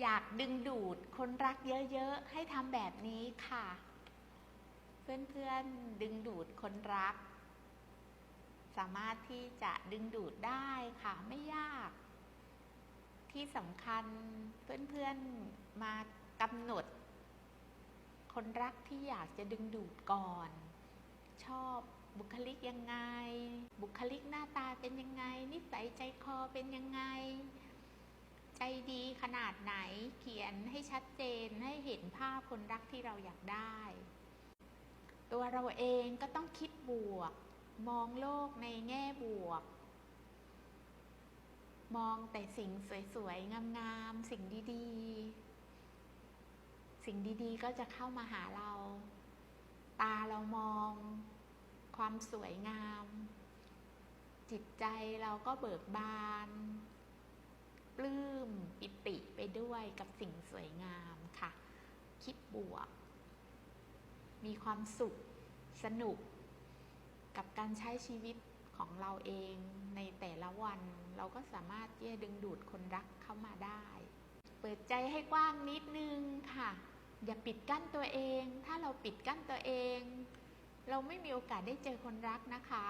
อยากดึงดูดคนรักเยอะๆ ให้ทำแบบนี้ค่ะ เพื่อนๆดึงดูดคนรัก สามารถที่จะดึงดูดได้ค่ะไม่ยาก ที่สำคัญเพื่อนๆมากำหนด คนรักที่อยากจะดึงดูดก่อน ชอบบุคลิกยังไง บุคลิกหน้าตาเป็นยังไง นิสัยใจคอเป็นยังไง ใจดีขนาดไหนเขียนให้ชัดเจนให้เห็นภาพคนรักที่เราอยากได้ ตัวเราเองก็ต้องคิดบวก มองโลกในแง่บวก มองแต่สิ่งสวยๆ งามๆ สิ่งดีๆ สิ่งดีๆ ก็จะเข้ามาหาเรา ตาเรามอง ความสวยงาม จิตใจเราก็เบิกบาน ปลื้มปิติไปด้วยกับสิ่งสวยงามค่ะ คิดบวก มีความสุขสนุก กับการใช้ชีวิตของเราเองในแต่ละวัน เราก็สามารถที่จะดึงดูดคนรักเข้ามาได้ เปิดใจให้กว้างนิดนึงค่ะ อย่าปิดกั้นตัวเอง ถ้าเราปิดกั้นตัวเอง เราไม่มีโอกาสได้เจอคนรักนะคะ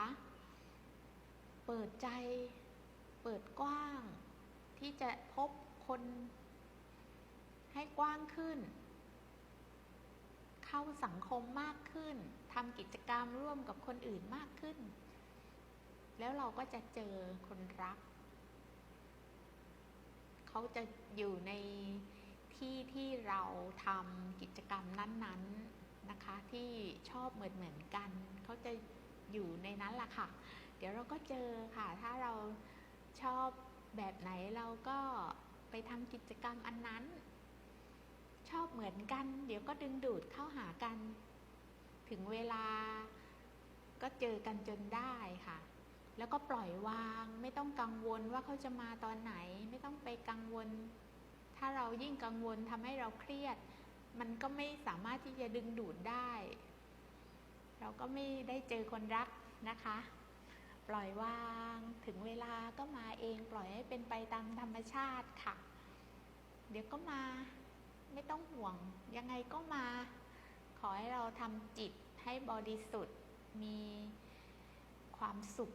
เปิดใจ เปิดกว้าง ที่จะพบคนให้กว้างขึ้น เข้าสังคมมากขึ้นทำกิจกรรมร่วมกับคนอื่นมากขึ้น แล้วเราก็จะเจอคนรัก เขาจะอยู่ในที่ที่เราทำกิจกรรมนั้น ๆนะคะ ที่ชอบเหมือนเหมือนกัน เขาจะอยู่ในนั้นแหละค่ะ เดี๋ยวเราก็เจอค่ะ ถ้าเราชอบ แบบไหนเราก็ไปทำกิจกรรมอันนั้น ชอบเหมือนกัน เดี๋ยวก็ดึงดูดเข้าหากัน ถึงเวลาก็เจอกันจนได้ค่ะ แล้วก็ปล่อยวางไม่ต้องกังวลว่าเขาจะมาตอนไหน ไม่ต้องไปกังวล ถ้าเรายิ่งกังวลทำให้เราเครียด มันก็ไม่สามารถที่จะดึงดูดได้ เราก็ไม่ได้เจอคนรักนะคะ ปล่อยวางถึงเวลาก็มาเองปล่อยให้เป็นไปตามธรรมชาติค่ะ เดี๋ยวก็มาไม่ต้องห่วง ยังไงก็มา ขอให้เราทำจิตให้บริสุทธิ์มีความสุข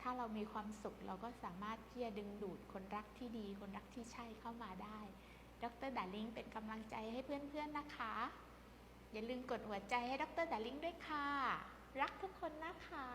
ถ้าเรามีความสุขเราก็สามารถที่จะดึงดูดคนรักที่ดี คนรักที่ใช่เข้ามาได้ ดรดาริงเป็นกำลังใจให้เพื่อนๆนะคะ อย่าลืมกดหัวใจให้ดรดาริงด้วยค่ะ รักทุกคนนะคะ